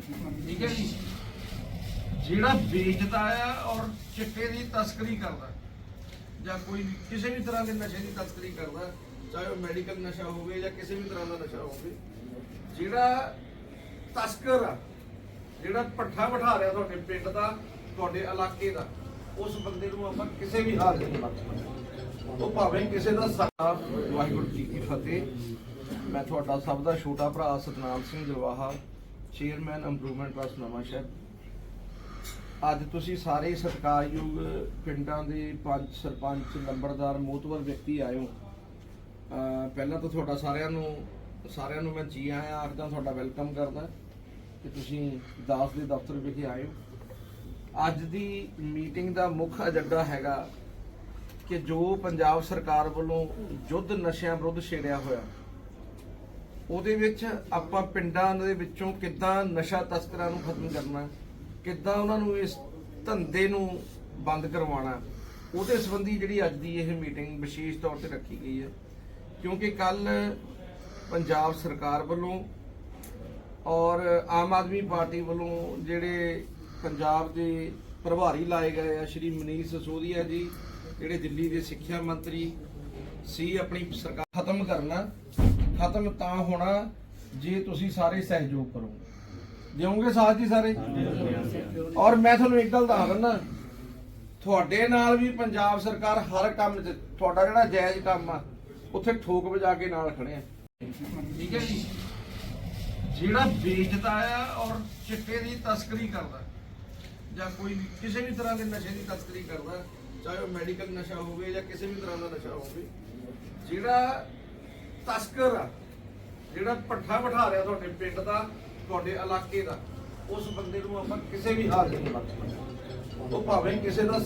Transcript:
ਠੀਕ ਹੈ ਜੀ। ਜਿਹੜਾ ਵੇਚਦਾ ਆ ਔਰ ਚਿੱਟੇ ਦੀ ਤਸਕਰੀ ਕਰਦਾ ਜਾਂ ਕੋਈ ਵੀ ਕਿਸੇ ਵੀ ਤਰ੍ਹਾਂ ਦੇ ਨਸ਼ੇ ਦੀ ਤਸਕਰੀ ਕਰਦਾ ਚਾਹੇ ਉਹ ਮੈਡੀਕਲ ਨਸ਼ਾ ਹੋਵੇ ਜਾਂ ਕਿਸੇ ਵੀ ਤਰ੍ਹਾਂ ਦਾ ਨਸ਼ਾ ਹੋਵੇ, ਜਿਹੜਾ ਤਸਕਰ ਆ, ਜਿਹੜਾ ਪੱਠਾ ਬਿਠਾ ਰਿਹਾ ਤੁਹਾਡੇ ਪਿੰਡ ਦਾ, ਤੁਹਾਡੇ ਇਲਾਕੇ ਦਾ, ਉਸ ਬੰਦੇ ਨੂੰ ਆਪਾਂ ਕਿਸੇ ਵੀ ਹਾਲ 'ਚ ਬਖਸ਼ਣਾ ਉਹ ਭਾਵੇਂ ਕਿਸੇ ਦਾ ਸਾਥ ਵਾਹਿਗੁਰੂ ਜੀ ਕੀ ਫਤਿਹ। ਮੈਂ ਤੁਹਾਡਾ ਸਭ ਦਾ ਛੋਟਾ ਭਰਾ Satnam Singh Jawaha chairman improvement trust Nawanshahr. ਅੱਜ ਤੁਸੀਂ ਸਾਰੇ ਸਤਿਕਾਰਯੋਗ ਪਿੰਡਾਂ ਦੇ ਪੰਚ ਸਰਪੰਚ ਲੰਬੜਦਾਰ ਮੋਤਵਰ ਵਿਅਕਤੀ ਆਏ ਹੋ। ਪਹਿਲਾਂ ਤਾਂ ਤੁਹਾਡਾ ਸਾਰਿਆਂ ਨੂੰ ਸਾਰਿਆਂ ਨੂੰ ਮੈਂ ਜੀ ਆਇਆਂ, ਆਖਦਾ ਤੁਹਾਡਾ ਵੈਲਕਮ ਕਰਦਾ। ਕਿ ਤੁਸੀਂ ਦਾਸ ਦੇ ਦਫ਼ਤਰ ਵਿਖੇ ਆਏ ਹੋ। ਅੱਜ ਦੀ ਮੀਟਿੰਗ ਦਾ ਮੁੱਖ ਏਜੰਡਾ ਹੈਗਾ ਕਿ ਜੋ ਪੰਜਾਬ ਸਰਕਾਰ ਵੱਲੋਂ ਯੁੱਧ ਨਸ਼ਿਆਂ ਵਿਰੁੱਧ ਛੇੜਿਆ ਹੋਇਆ। ਉਹਦੇ ਵਿੱਚ ਆਪਾਂ ਪਿੰਡਾਂ ਦੇ ਵਿੱਚੋਂ ਕਿੱਦਾਂ ਨਸ਼ਾ ਤਸਕਰਾਂ ਨੂੰ ਖਤਮ ਕਰਨਾ, ਕਿੱਦਾਂ ਉਹਨਾਂ ਨੂੰ ਇਸ ਧੰਦੇ ਨੂੰ ਬੰਦ ਕਰਵਾਉਣਾ, ਉਹਦੇ ਸੰਬੰਧੀ ਜਿਹੜੀ ਅੱਜ ਦੀ ਇਹ ਮੀਟਿੰਗ ਵਿਸ਼ੇਸ਼ ਤੌਰ ਤੇ ਰੱਖੀ ਗਈ ਹੈ। ਕਿਉਂਕਿ ਕੱਲ ਪੰਜਾਬ ਸਰਕਾਰ ਵੱਲੋਂ ਔਰ ਆਮ ਆਦਮੀ ਪਾਰਟੀ ਵੱਲੋਂ ਜਿਹੜੇ ਪੰਜਾਬ ਦੇ ਪ੍ਰਭਾਰੀ ਲਾਏ ਗਏ ਆ, ਸ਼੍ਰੀ ਮਨੀਸ਼ ਸਸੋਦੀਆ ਜੀ, ਜਿਹੜੇ ਦਿੱਲੀ ਦੇ ਸਿੱਖਿਆ ਮੰਤਰੀ, ਸੀ ਆਪਣੀ ਸਰਕਾਰ ਖਤਮ ਕਰਨਾ ਖਤਮ ਤਾਂ ਹੋਣਾ ਜੇ ਤੁਸੀਂ ਸਾਰੇ ਸਹਿਯੋਗ ਕਰੋਗੇ। ਦਿਓਗੇ ਸਾਥ ਜੀ ਸਾਰੇ? ਔਰ ਮੈਂ ਤੁਹਾਨੂੰ ਇੱਕ ਗੱਲ ਦੱਸ ਦਿੰਦਾ, ਤੁਹਾਡੇ ਨਾਲ ਵੀ ਪੰਜਾਬ ਸਰਕਾਰ ਹਰ ਕੰਮ 'ਚ, ਤੁਹਾਡਾ ਜਿਹੜਾ ਜਾਇਜ਼ ਕੰਮ ਆ, ਉੱਥੇ ਠੋਕ ਵਜਾ ਕੇ ਨਾਲ ਖੜੇ ਆ। ਠੀਕ ਹੈ ਜੀ? ਜਿਹੜਾ ਵੇਚਦਾ ਆ ਔਰ ਚਿੱਟੇ ਦੀ ਤਸਕਰੀ ਕਰਦਾ, ਜਾਂ ਕੋਈ ਵੀ ਕਿਸੇ ਵੀ ਤਰ੍ਹਾਂ ਦੇ ਨਸ਼ੇ ਦੀ ਤਸਕਰੀ ਕਰਦਾ, ਚਾਹੇ ਉਹ ਮੈਡੀਕਲ ਨਸ਼ਾ ਹੋਵੇ ਜਾਂ ਕਿਸੇ ਵੀ ਤਰ੍ਹਾਂ ਦਾ ਨਸ਼ਾ ਹੋਵੇ, ਜਿਹੜਾ ਤਸਕਰ ਆ। ਜਿਹੜਾ ਪੱਠਾ ਬਿਠਾ ਰਿਹਾ ਤੁਹਾਡੇ ਪਿੰਡ ਦਾ, ਤੁਹਾਡੇ ਇਲਾਕੇ ਦਾ, ਉਸ ਬੰਦੇ ਨੂੰ ਆਪਾਂ ਕਿਸੇ ਵੀ ਹਾਲ 'ਚ ਨਹੀਂ ਉਹ ਭਾਵੇਂ ਕਿਸੇ ਦਾ